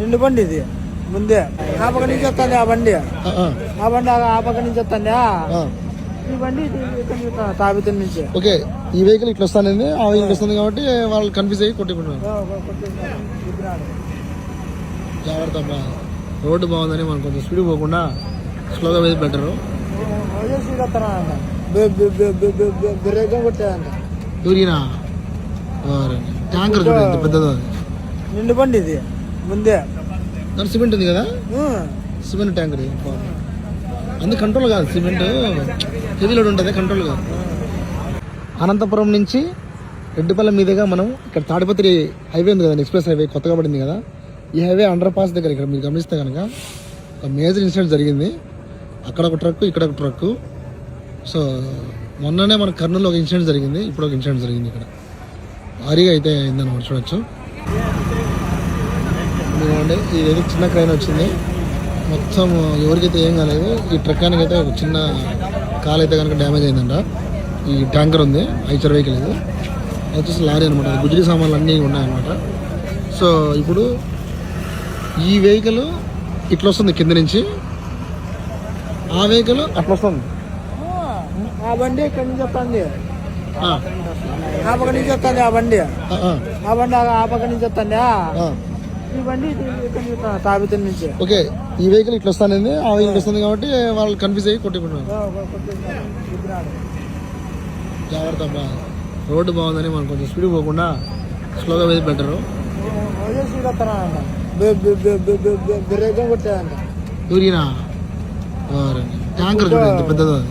నిండు బండి ఇది. ముందే. ఆ పక్క నుంచి వస్తుంది ఆ బండి. ఆ, బండి ఆ- పక్క నుంచి వస్తుంది ఆ. ఈ బండి నుంచి వస్తుంది, తాబితం నుంచి. ఓకే. ఈ వెహికల్ ఇట్లా వస్తానండి ఆ వెహికల్ వస్తుంది కాబట్టి వాళ్ళు కన్ఫ్యూజ్ అయ్యి కొట్టుకుంటున్నారు జాగ్రత్త రోడ్డు బాగుందని మనం కొంచెం స్పీడ్ పోకుండా స్లోగా వేసి బెటరు. దూరినా? ట్యాంకర్ చూడండి పెద్దదో. నిండు బండి ఇది. ముందే. దాని సిమెంట్ ఉంది కదా. Cement tanker. ఇది. అందు కంట్రోల్ కాదు. సిమెంట్ హెవీ లోడ్ ఉంటుంది కంట్రోల్ కాదు. అనంతపురం నుంచి రెడ్డిపల్లి మీదుగా మనం ఇక్కడ తాడిపత్రి హైవే ఉంది కదండి ఎక్స్ప్రెస్ హైవే కొత్తగా పడింది కదా. ఈ హైవే అండర్ పాస్ దగ్గర ఇక్కడ మీరు గమనిస్తే కనుక ఒక మేజర్ ఇన్సిడెంట్ జరిగింది. అక్కడ ఒక ట్రక్ ఇక్కడ ఒక ట్రక్ సో మొన్ననే మన కర్నూలులో ఒక ఇన్సిడెంట్ జరిగింది. ఇప్పుడు ఒక ఇన్సిడెంట్ జరిగింది ఇక్కడ. భారీగా అయితే అయిందన్నమాట చూడొచ్చు. ఇదిగోండి ఇదేదో చిన్న క్రైన్ వచ్చింది. మొత్తం ఎవరికైతే ఏం కాలేదు ఈ ట్రక్కానికి అయితే ఒక చిన్న కాలు అయితే కనుక డ్యామేజ్ అయిందంట. ఈ ట్యాంకర్ ఉంది ఐచర్ వెహికల్ ఇది. అది వచ్చేసి లారీ అనమాట గుజరీ సామాన్లు అన్నీ ఉన్నాయన్నమాట. సో ఇప్పుడు ఈ వెహికల్ ఇట్లా వస్తుంది కింద నుంచి. ఆ వెహికల్ అట్లా వస్తుంది. ఆ బండి ఇక్కడ నుంచి వస్తుంది? ఆ, ఆ పక్క నుంచి వస్తుంది ఆ బండి. ఆ, బండి ఆ- ఆ పక్క నుంచి వస్తుంది? నుంచి వస్తుంది, తాబితం నుంచి. ఓకే ఈ వెహికల్ ఇట్లా వస్తానండి ఆ వెహికల్ వస్తుంది కాబట్టి వాళ్ళు కన్ఫ్యూజ్ అయ్యి కొట్టుకుంటున్నారు. జాగ్రత్త అబ్బా. రోడ్డు బాగుందని మనం కొంచెం స్పీడ్ పోకుండా స్లోగా వేసి బెటరు దూరినా? ట్యాంకర్ చూడండి పెద్దదో అది.